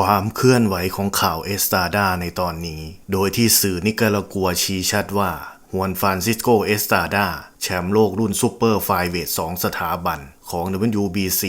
ความเคลื่อนไหวของข่าวเอสตาดาในตอนนี้ โดยที่สื่อนิการากัวชี้ชัดว่าฮวนฟรานซิสโกเอสตาดาแชมป์โลกรุ่นซูเปอร์ไฟเวท2สถาบันของ WBC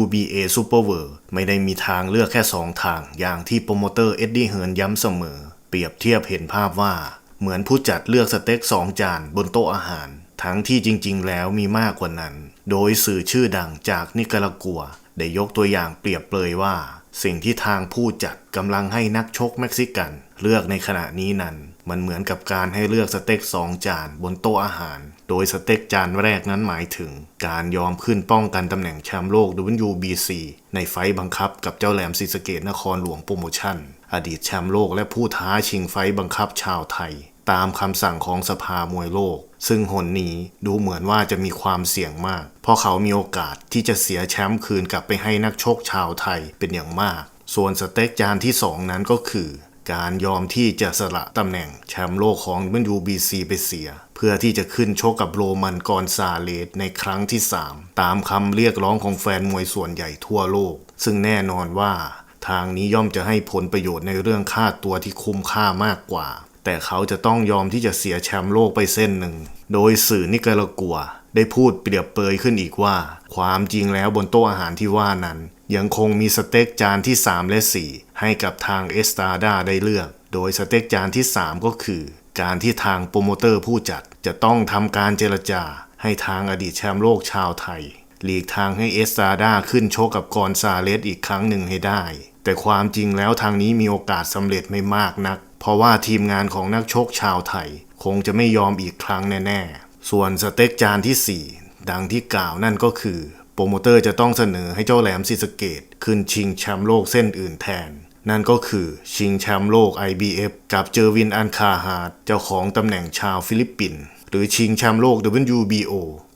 WBA Super World ไม่ได้มีทางเลือกแค่ 2 ทาง อย่างที่โปรโมเตอร์เอ็ดดี้เฮิร์นย้ำเสมอ เปรียบเทียบเห็นภาพว่า เหมือนผู้จัดเลือกสเต็กสองจานบนโต๊ะอาหาร ทั้งที่จริงๆ แล้วมีมากกว่านั้น โดยสื่อชื่อดังจากนิการากัว ได้ยกตัวอย่างเปรียบเปรยว่า สิ่งที่ทางผู้จัดกำลังให้นักชกเม็กซิกัน เลือกในขณะนี้นั้นมันเหมือนกับการให้เลือกสเต็กสองจานบนโต๊ะอาหาร โดยสเต็กจานแรกนั้นหมายถึง การยอมขึ้นป้องกันตำแหน่งแชมป์โลก WBC ในไฟต์บังคับกับเจ้าแหลมศรีสะเกดนครหลวงโปรโมชั่น อดีตแชมป์โลกและผู้ท้าชิงไฟต์บังคับชาวไทย ตามคำสั่งของสภามวยโลก ซึ่งหนนี้ดูเหมือนว่าจะมีความเสี่ยงมาก เพราะเขามีโอกาสที่จะเสียแชมป์คืนกลับไปให้นักชกชาวไทยเป็นอย่างมาก ส่วนสเต็กจานที่สองนั้นก็คือ การยอมที่จะสละตำแหน่งแชมป์โลกของ WBC ไปเสีย เพื่อที่จะขึ้นชกกับโรมันกอนซาเลสในครั้งที่ 3 ตามคำเรียกร้องของแฟนมวยส่วนใหญ่ทั่วโลก ซึ่งแน่นอนว่าทางนี้ย่อมจะให้ผลประโยชน์ในเรื่องค่าตัวที่คุ้มค่ามากกว่า แต่เขาจะต้องยอมที่จะเสียแชมป์โลกไปเส้นหนึ่ง โดยสื่อนิการากัว ได้พูดเปรียบเปยขึ้นอีกว่า ความจริงแล้วบนโต๊ะอาหารที่ว่านั้น ยังคงมีสเต็กจานที่ 3 และ 4 ให้กับทางเอสตาดาได้เลือก โดยสเต็กจานที่ 3 ก็คือ การที่ทางโปรโมเตอร์ผู้จัดจะต้องทำการเจรจา ให้ทางอดีตแชมป์โลกชาวไทยหลีกทางให้เอสตาดาขึ้นโชกกับกอนซาเลสอีกครั้งหนึ่งให้ได้ แต่ความจริงแล้วทางนี้มีโอกาสสำเร็จไม่มากนัก เพราะว่าทีมงานของนักชกชาวไทย คงจะไม่ยอมอีกครั้งแน่ๆ ส่วนสเต็กจานที่ 4 ดังที่กล่าวนั่นก็คือ โปรโมเตอร์จะต้องเสนอให้เจ้าแหลมศรีสเกดขึ้นชิงแชมป์โลกเส้นอื่นแทน นั่นก็คือชิงแชมป์โลก IBF กับเจอวินอันคาฮาร์ดเจ้าของตำแหน่งชาวฟิลิปปินส์หรือชิงแชมป์โลก WBO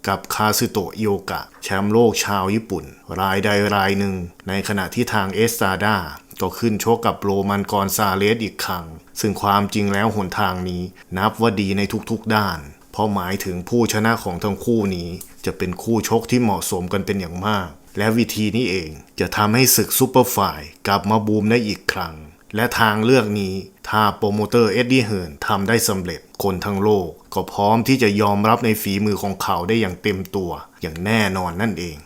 กับคาซึโตะอิโอกะแชมป์โลกชาวญี่ปุ่น รายใดรายหนึ่ง ในขณะที่ทางเอสตาดา ก็ขึ้นชกกับโรมันกอนซาเลสอีกครั้ง ซึ่งความจริงแล้วหนทางนี้ นับว่าดีในทุกๆด้าน เพราะหมายถึงผู้ชนะของทั้งคู่นี้ จะเป็นคู่ชกที่เหมาะสมกันเป็นอย่างมาก และวิธีนี้เองจะทำให้ศึกซูเปอร์ไฟล์กลับมาบูมได้อีกครั้ง และทางเลือกนี้ถ้าโปรโมเตอร์เอ็ดดี้เฮิร์นทำได้สำเร็จคนทั้งโลก ก็พร้อมที่จะยอมรับในฝีมือของเขาได้อย่างเต็มตัว อย่างแน่นอนนั่นเอง